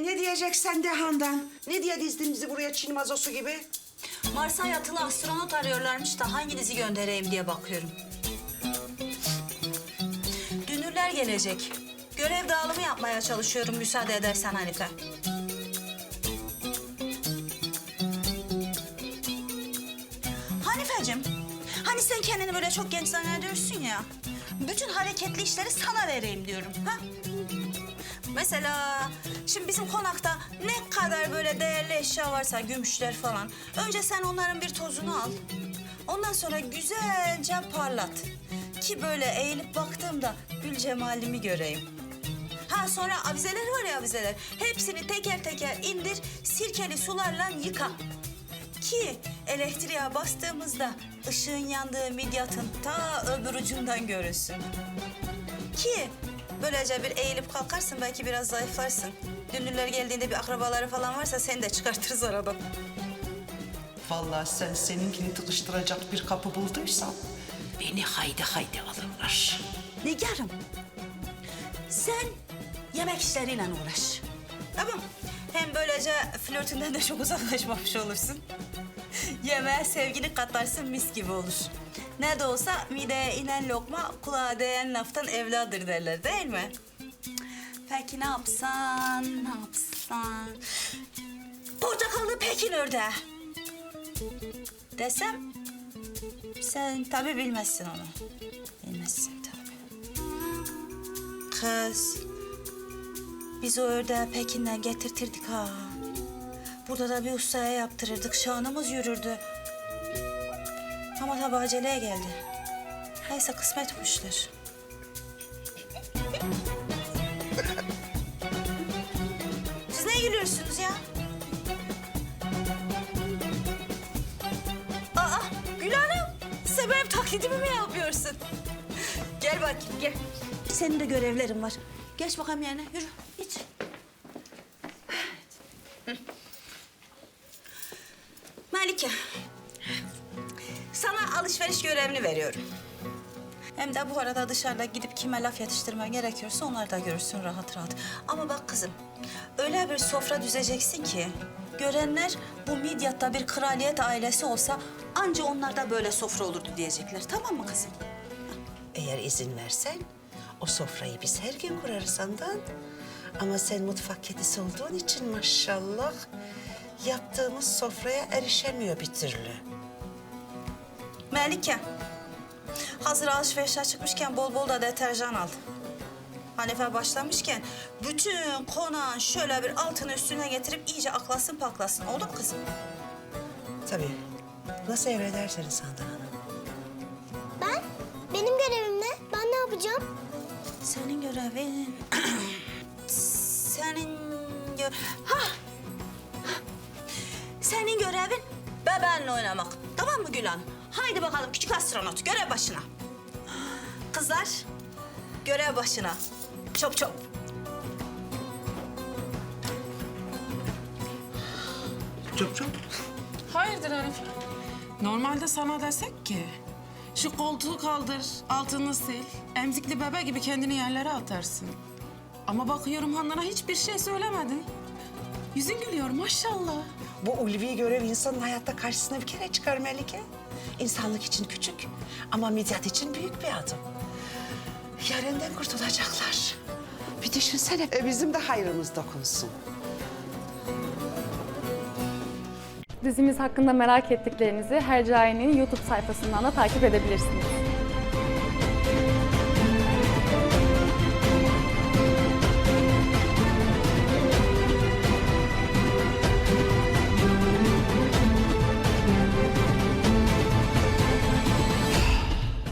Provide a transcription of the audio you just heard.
Ne diyeceksen de Handan? Ne diye dizdin bizi buraya Çin mazosu gibi? Mars'a yatılı astronot arıyorlarmış da hanginizi göndereyim diye bakıyorum. Dünürler gelecek. Görev dağılımı yapmaya çalışıyorum müsaade edersen Hanife. Hanifeciğim, hani sen kendini böyle çok genç zannediyorsun ya. Bütün hareketli işleri sana vereyim diyorum. Ha? Mesela şimdi bizim konakta ne kadar böyle değerli eşya varsa gümüşler falan. Önce sen onların bir tozunu al. Ondan sonra güzelce parlat. Ki böyle eğilip baktığımda gül cemalimi göreyim. Ha sonra avizeler var ya avizeler. Hepsini teker teker indir, sirkeli sularla yıka. Ki elektriğe bastığımızda ışığın yandığı midyatın ta öbür ucundan görürsün. Ki böylece bir eğilip kalkarsın belki biraz zayıflarsın. Dünürler geldiğinde bir akrabaları falan varsa seni de çıkartırız aradan. Vallahi sen seninkini tıkıştıracak bir kapı bulduysan beni haydi haydi alırlar. Nigarım, sen yemek işleriyle uğraş. Tamam. Hem böylece flörtünden de çok uzaklaşmamış olursun. Yemeğe sevgini katarsın mis gibi olur. Ne de olsa mideye inen lokma kulağa değen laftan evladır derler değil mi? Peki ne yapsan, ne yapsan? Portakallı Pekin ördeği. Desem sen tabii bilmezsin onu. Bilmezsin tabii. Kız, biz o ördeği Pekin'den getirtirdik ha. Burada da bir ustaya yaptırırdık, şanımız yürürdü. Ama tabii aceleye geldi. Neyse kısmet bu. Siz ne gülüyorsunuz ya? Aa, Gül Hanım, sen benim taklidimi mi yapıyorsun? Gel bakayım, gel. Senin de görevlerin var. Geç bakalım yerine, yürü, geç. Hı. Malike, sana alışveriş görevini veriyorum. Hem de bu arada dışarıda gidip kime laf yetiştirmen gerekiyorsa onları da görürsün rahat rahat. Ama bak kızım, öyle bir sofra düzeceksin ki... ...görenler bu Midyat'ta bir kraliyet ailesi olsa... ...anca onlar da böyle sofra olurdu diyecekler. Tamam mı kızım? Eğer izin versen o sofrayı biz her gün kurarız Handan. Ama sen mutfak kedisi olduğun için maşallah yaptığımız sofraya erişemiyor bir türlü. Melike, hazır alışverişe çıkmışken bol bol da deterjan al. Hanife başlamışken bütün konağın şöyle bir altını üstüne getirip iyice aklasın paklasın. Oldu mu kızım? Tabii. Nasıl emrederseniz Handan Hanım. Ben? Benim görevim ne? Ben ne yapacağım? Senin görevin... Senin gö... Ha! Senin görevin bebenle oynamak. Tamam mı Gül Hanım? Haydi bakalım küçük astronot görev başına. Kızlar görev başına. Çop çop. Çok çok. Hayırdır Arif? Normalde sana desek ki... ...şu koltuğu kaldır, altını sil... ...emzikli bebe gibi kendini yerlere atarsın. Ama bakıyorum Handan'a hiçbir şey söylemedin. Yüzün gülüyor maşallah. Bu ulvi görev insanın hayatta karşısına bir kere çıkar Melike. İnsanlık için küçük ama midyat için büyük bir adım. Yarından kurtulacaklar. Bir düşünsene e, bizim de hayrımız dokunsun. Dizimiz hakkında merak ettiklerinizi Hercai'nin YouTube sayfasından da takip edebilirsiniz.